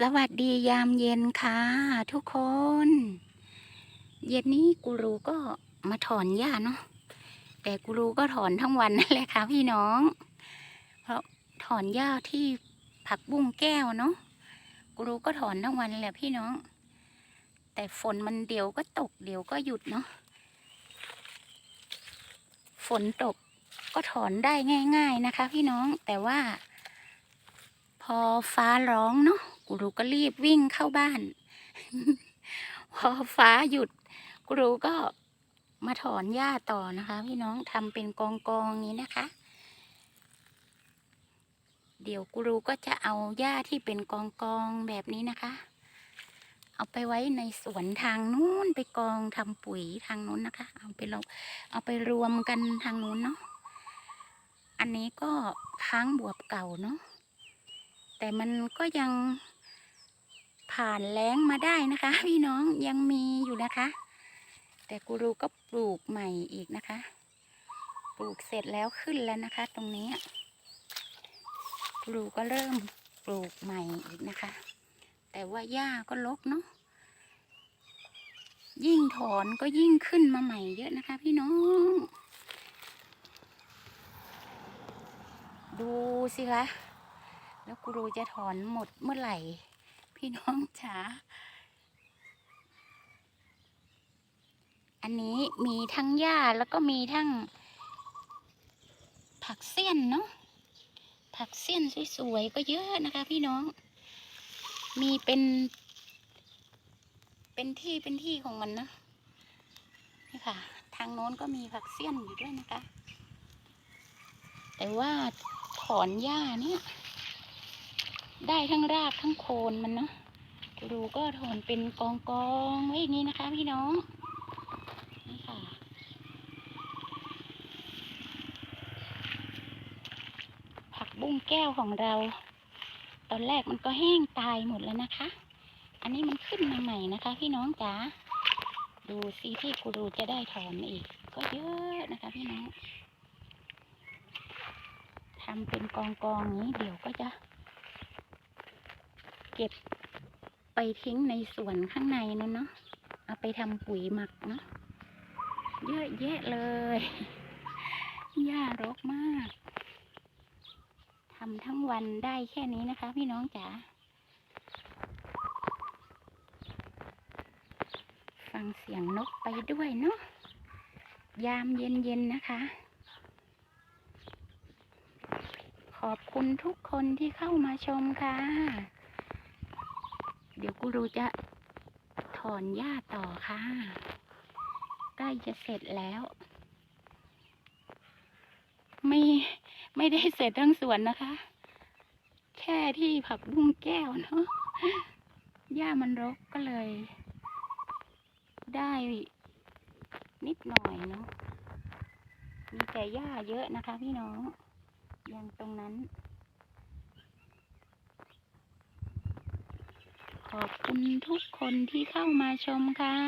สวัสดียามเย็นค่ะ ทุกคน เย็นนี้กูรูก็มาถอนหญ้าเนาะแต่กูรูก็ถอนทั้งวันนั่นแหละค่ะพี่น้อง เพราะถอนหญ้าที่ผักบุ้งแก้วเนาะกูรูก็ถอนทั้งวันแหละพี่น้อง แต่ฝนมันเดี๋ยวก็ตกเดี๋ยวก็หยุดเนาะฝนตกก็ถอนได้ง่าย ๆนะคะ พี่น้องแต่ว่าพอฟ้าร้องเนาะ กูรูก็รีบวิ่งเข้าบ้าน พอฟ้าหยุด กูรูก็มาถอนหญ้าต่อนะคะ พี่น้องทำเป็นกองกองนี้นะคะ เดี๋ยวกูรูก็จะเอาหญ้าที่เป็นกองกองแบบนี้นะคะ เอาไปไว้ในสวนทางนู้นไปกองทำปุ๋ยทางนู้นนะคะ เอาไปลงเอาไปรวมกันทางนู้นเนาะอันนี้ก็ค้างบวบเก่าเนาะแต่มันก็ยัง ผ่านแล้งมาได้นะคะ พี่น้องยังมีอยู่นะคะ แต่กูรูก็ปลูกใหม่อีกนะคะ ปลูกเสร็จแล้วขึ้นแล้วนะคะ ตรงนี้กูรูก็เริ่มปลูกใหม่อีกนะคะ แต่ว่าหญ้าก็รกเนาะยิ่งถอนก็ยิ่งขึ้นมาใหม่เยอะนะคะ พี่น้อง ดูสิคะแล้วกูรูจะถอนหมดเมื่อไหร่ พี่น้องจ๋า อันนี้มีทั้งหญ้าแล้วก็มีทั้ง ผักเสี้ยนเนาะ ผักเสี้ยนสวยๆก็เยอะนะคะ พี่น้อง มีเป็น เป็นที่เป็นที่ของมันนะ นี่ค่ะ ทางโน้นก็มีผักเสี้ยนอยู่ด้วยนะคะ แต่ว่าถอนหญ้าเนี่ย ได้ทั้งรากทั้งโคนมันเนาะดูก็ถอนเป็นกองกองไว้อย่างนี้นะคะ พี่น้องนี่ค่ะผักบุ้งแก้วของเรา ตอนแรกมันก็แห้งตายหมดแล้วนะคะ อันนี้มันขึ้นมาใหม่นะคะ พี่น้องจ๋าดูสิที่กูรูจะได้ถอนอีก ก็เยอะนะคะ พี่น้องทำเป็นกองกองนี้เดี๋ยวก็จะ เก็บไปทิ้งในสวนข้างในนั่นเนาะเอาไปทำปุ๋ยหมักเนาะเยอะแยะเลยหญ้ารกมากทำทั้งวันได้แค่นี้นะคะ พี่น้องจ๋าฟังเสียงนกไปด้วยเนาะยามเย็นๆนะคะ ขอบคุณทุกคนที่เข้ามาชมค่ะ เดี๋ยวกูรูจะถอนหญ้าต่อค่ะ ใกล้จะเสร็จแล้ว ไม่ไม่ได้เสร็จทั้งสวนนะคะ แค่ที่ผักบุ้งแก้วเนาะหญ้ามันรกก็เลย ได้นิดหน่อยเนาะมีแต่หญ้าเยอะนะคะพี่น้อง อย่างตรงนั้น อบคุณทุกคนที่เข้ามาชมค่ะ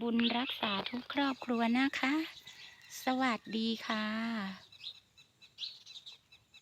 บุญรักษาทุกครอบครัวนะคะ สวัสดีค่ะ